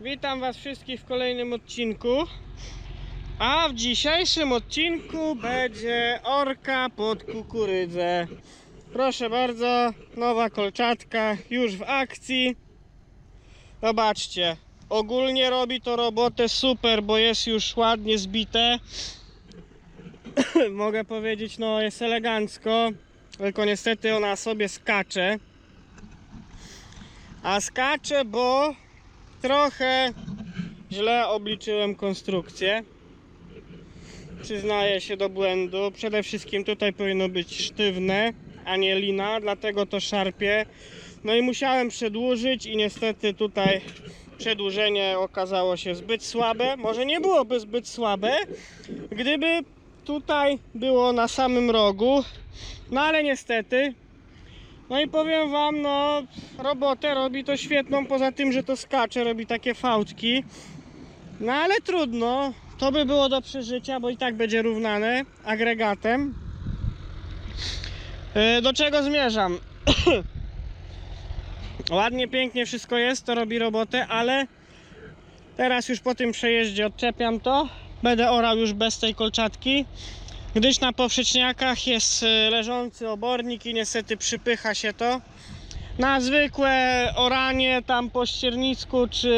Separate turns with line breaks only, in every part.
Witam Was wszystkich w kolejnym odcinku. A w dzisiejszym odcinku będzie orka pod kukurydzę. Proszę bardzo, nowa kolczatka już w akcji. Zobaczcie, ogólnie robi to robotę super, bo jest już ładnie zbite. Mogę powiedzieć, no jest elegancko, tylko niestety ona sobie skacze. A skacze, bo trochę źle obliczyłem konstrukcję. Przyznaję się do błędu. Przede wszystkim tutaj powinno być sztywne, a nie lina, dlatego to szarpie. No i musiałem przedłużyć i niestety tutaj przedłużenie okazało się zbyt słabe. Może nie byłoby zbyt słabe, gdyby tutaj było na samym rogu. No ale niestety no i powiem wam, no robotę robi to świetną, poza tym, że to skacze, robi takie fałdki. No ale trudno, to by było do przeżycia, bo i tak będzie równane agregatem. Yy, Do czego zmierzam? Ładnie, pięknie wszystko jest, to robi robotę, ale teraz już po tym przejeździe odczepiam to. Będę orał już bez tej kolczatki gdyż na powszechniakach jest y, leżący obornik i niestety przypycha się to. Na zwykłe oranie tam po ściernisku czy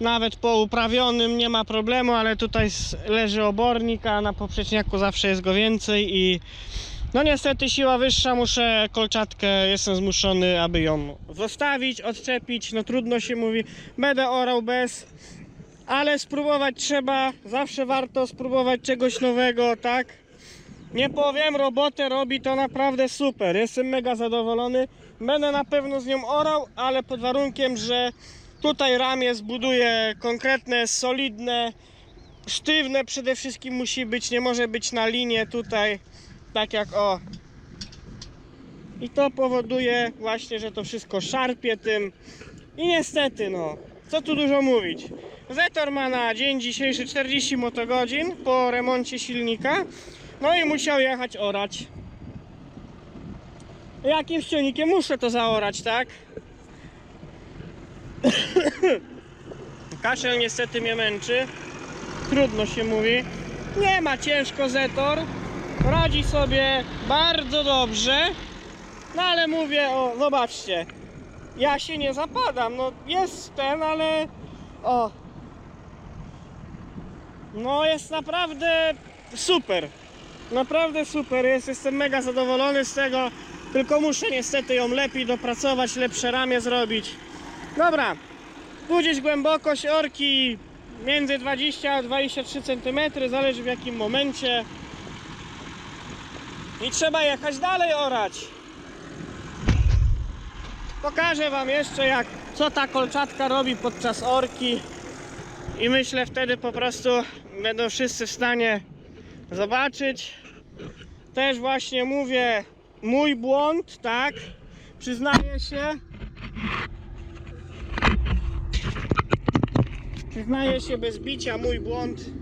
nawet po uprawionym nie ma problemu, ale tutaj leży obornik, a na poprzeczniaku zawsze jest go więcej i no niestety siła wyższa, muszę kolczatkę, jestem zmuszony, aby ją zostawić, odczepić, no trudno się mówi, będę orał bez, ale spróbować trzeba, zawsze warto spróbować czegoś nowego, tak? Nie powiem, robotę robi to naprawdę super. Jestem mega zadowolony. Będę na pewno z nią orał, ale pod warunkiem, że tutaj ramię zbuduję konkretne, solidne, sztywne przede wszystkim musi być, nie może być na linie tutaj, tak jak o. I to powoduje właśnie, że to wszystko szarpie tym. I niestety, no, co tu dużo mówić. Zetor ma na dzień dzisiejszy 40 motogodzin po remoncie silnika. No i musiał jechać orać. Jakim silnikiem muszę to zaorać, tak? Kaszel niestety mnie męczy. Trudno się mówi. Nie ma ciężko Zetor. Radzi sobie bardzo dobrze. No ale mówię, o, zobaczcie. Ja się nie zapadam. No jest ten, ale. O. No jest naprawdę super. Naprawdę super jest, jestem mega zadowolony z tego. Tylko muszę niestety ją lepiej dopracować, lepsze ramię zrobić. Dobra, tu gdzieś głębokość orki między 20 a 23 cm, zależy w jakim momencie. I trzeba jechać dalej orać. Pokażę wam jeszcze jak, co ta kolczatka robi podczas orki. I myślę wtedy po prostu będą wszyscy w stanie zobaczyć. Też właśnie mówię mój błąd, tak? Przyznaję się. Przyznaję się bez bicia mój błąd.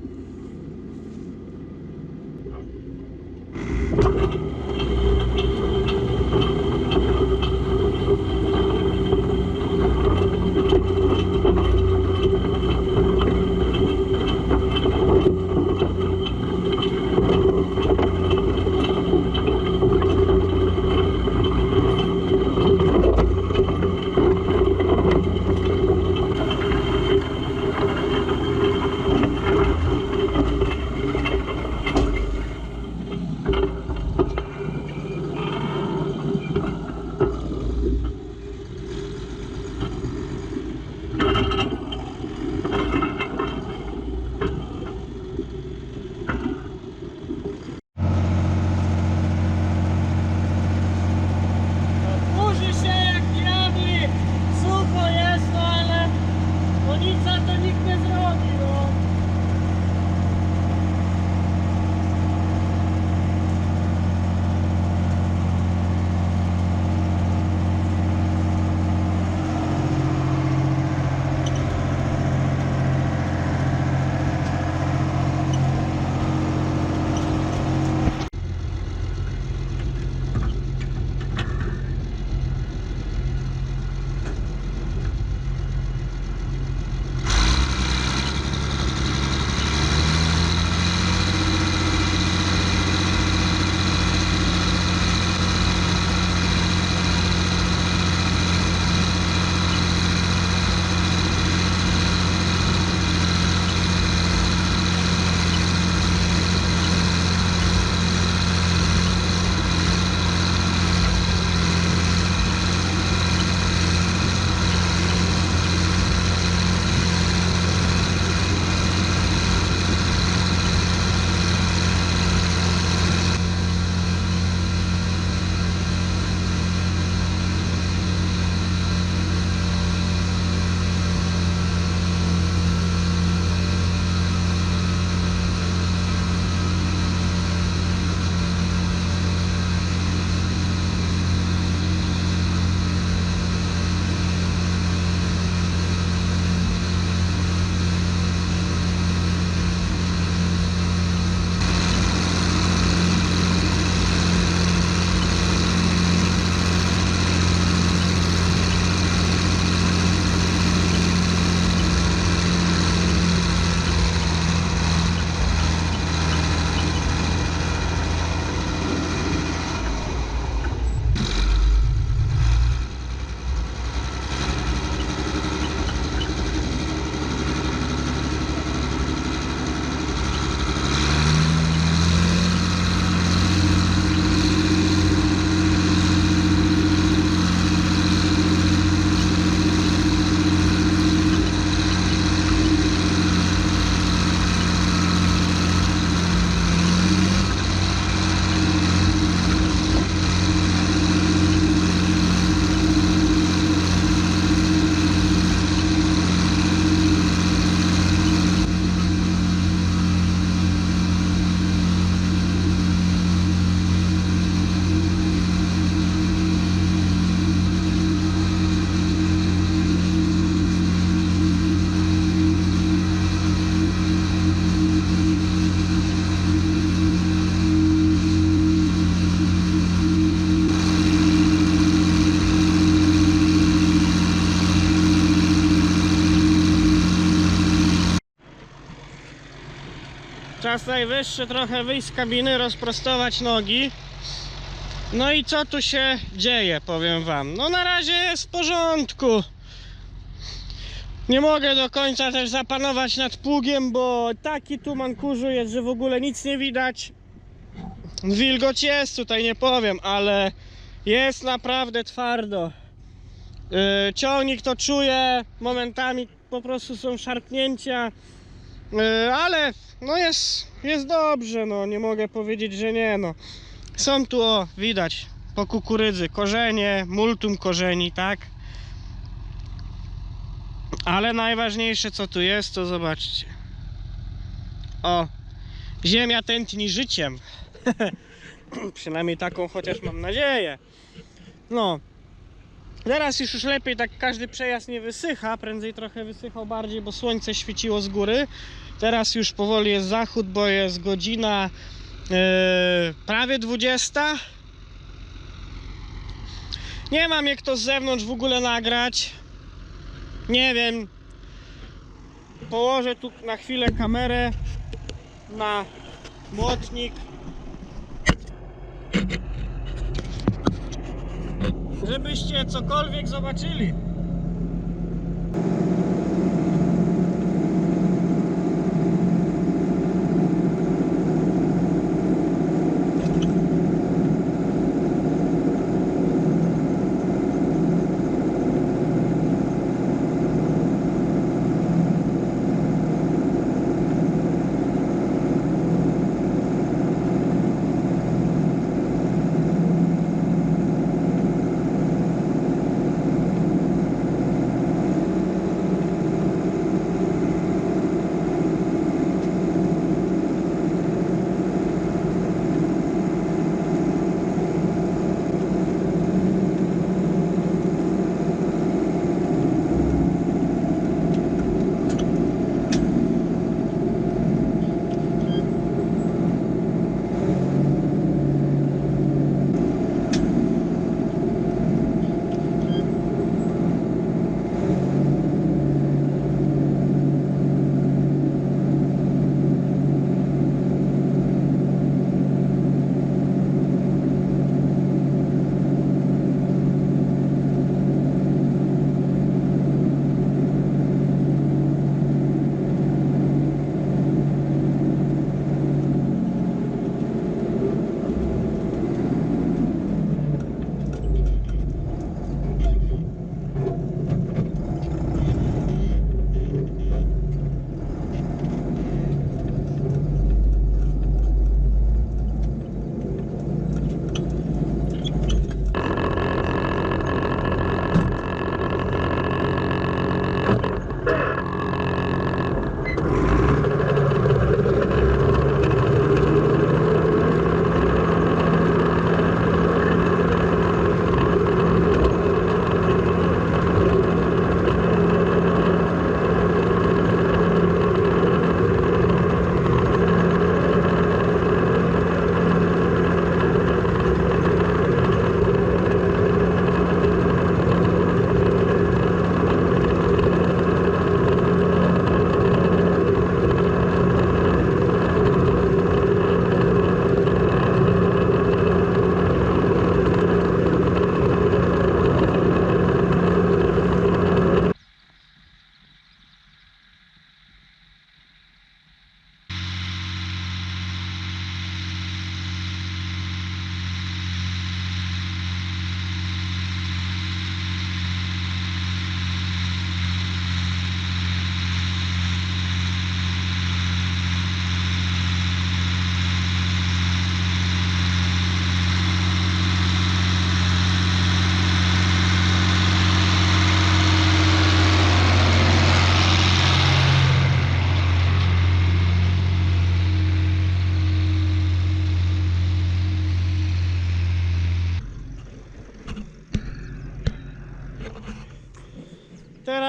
Czas najwyższy trochę wyjść z kabiny, rozprostować nogi. No i co tu się dzieje, powiem wam. No na razie jest w porządku. Nie mogę do końca też zapanować nad pługiem, bo taki tuman kurzu jest, że w ogóle nic nie widać. Wilgoć jest tutaj, nie powiem, ale jest naprawdę twardo. Yy, ciągnik to czuje, momentami po prostu są szarpnięcia, ale no jest, jest dobrze, no nie mogę powiedzieć, że nie, no. Są tu, o, widać, po kukurydzy, korzenie, multum korzeni, tak? Ale najważniejsze co tu jest, to zobaczcie. O, ziemia tętni życiem. Przynajmniej taką chociaż mam nadzieję. No. Teraz już już lepiej, tak każdy przejazd nie wysycha, prędzej trochę wysychał bardziej, bo słońce świeciło z góry. Teraz już powoli jest zachód, bo jest godzina e, prawie 20. Nie mam jak to z zewnątrz w ogóle nagrać. Nie wiem. Położę tu na chwilę kamerę na młotnik. Żebyście cokolwiek zobaczyli.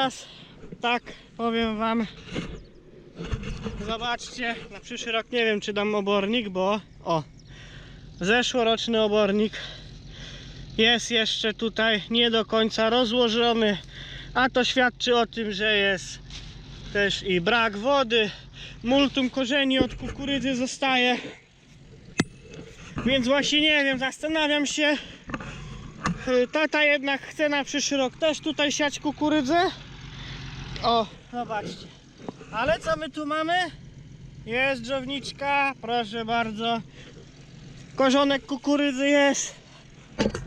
Teraz tak powiem wam. Zobaczcie, na przyszły rok nie wiem czy dam obornik, bo o zeszłoroczny obornik jest jeszcze tutaj nie do końca rozłożony, a to świadczy o tym, że jest też i brak wody, multum korzeni od kukurydzy zostaje. Więc właśnie nie wiem, zastanawiam się. Y, Tata jednak chce na przyszły rok też tutaj siać kukurydzę. O, zobaczcie. Ale co my tu mamy? Jest drzowniczka, proszę bardzo. Korzonek kukurydzy jest.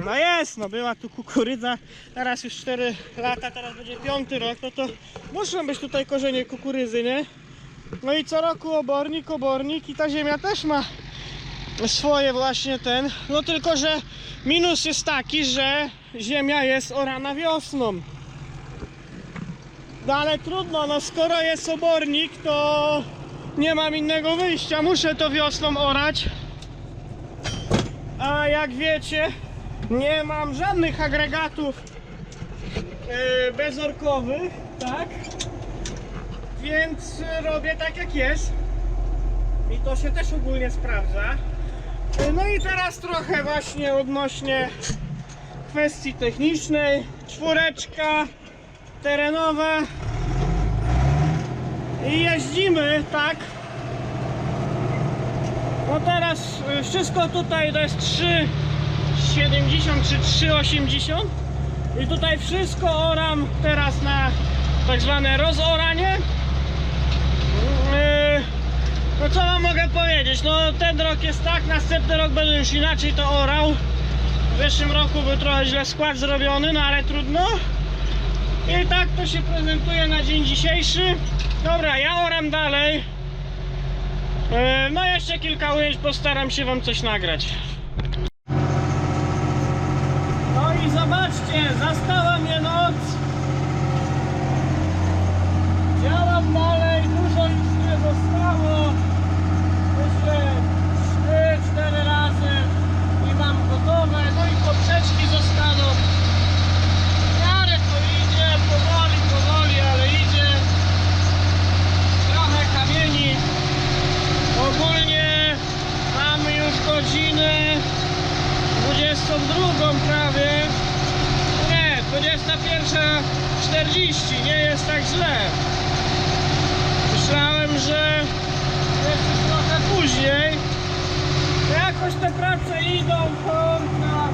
No jest, no była tu kukurydza. Teraz już 4 lata, teraz będzie piąty rok, no to muszą być tutaj korzenie kukurydzy, nie? No i co roku obornik, obornik i ta ziemia też ma swoje właśnie ten. No tylko, że minus jest taki, że ziemia jest orana wiosną. No ale trudno, no skoro jest obornik, to nie mam innego wyjścia. Muszę to wiosną orać. A jak wiecie, nie mam żadnych agregatów yy, bezorkowych, tak? Więc robię tak jak jest. I to się też ogólnie sprawdza. Y, No i teraz trochę właśnie odnośnie kwestii technicznej. Czwóreczka terenowa. I jeździmy, tak? No teraz y, wszystko tutaj to jest 3,70 czy 3,80 i tutaj wszystko oram teraz na tak zwane rozoranie. Yy, No co wam mogę powiedzieć? No ten rok jest tak, następny rok będę już inaczej to orał. W zeszłym roku był trochę źle skład zrobiony, no ale trudno. I tak to się prezentuje na dzień dzisiejszy. Dobra, ja oram dalej. E, No jeszcze kilka ujęć, postaram się wam coś nagrać. No i zobaczcie, zastała mnie noc. Działam dalej, dużo już nie zostało. Myślę 3-4 razy i mam gotowe. No i poprzeczki zostaną. W miarę to idzie, powoli, powoli, ale idzie. Trochę kamieni. Ogólnie mamy już godzinę 22 prawie. Nie, 21.40, nie jest tak źle. Myślałem, że już trochę później. Jakoś te prace idą, to na...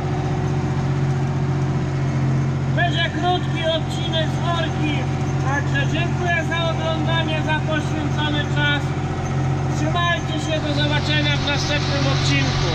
będzie krótki odcinek z Orki. Także dziękuję za oglądanie, za poświęcony czas. Trzymajcie się, do zobaczenia w następnym odcinku.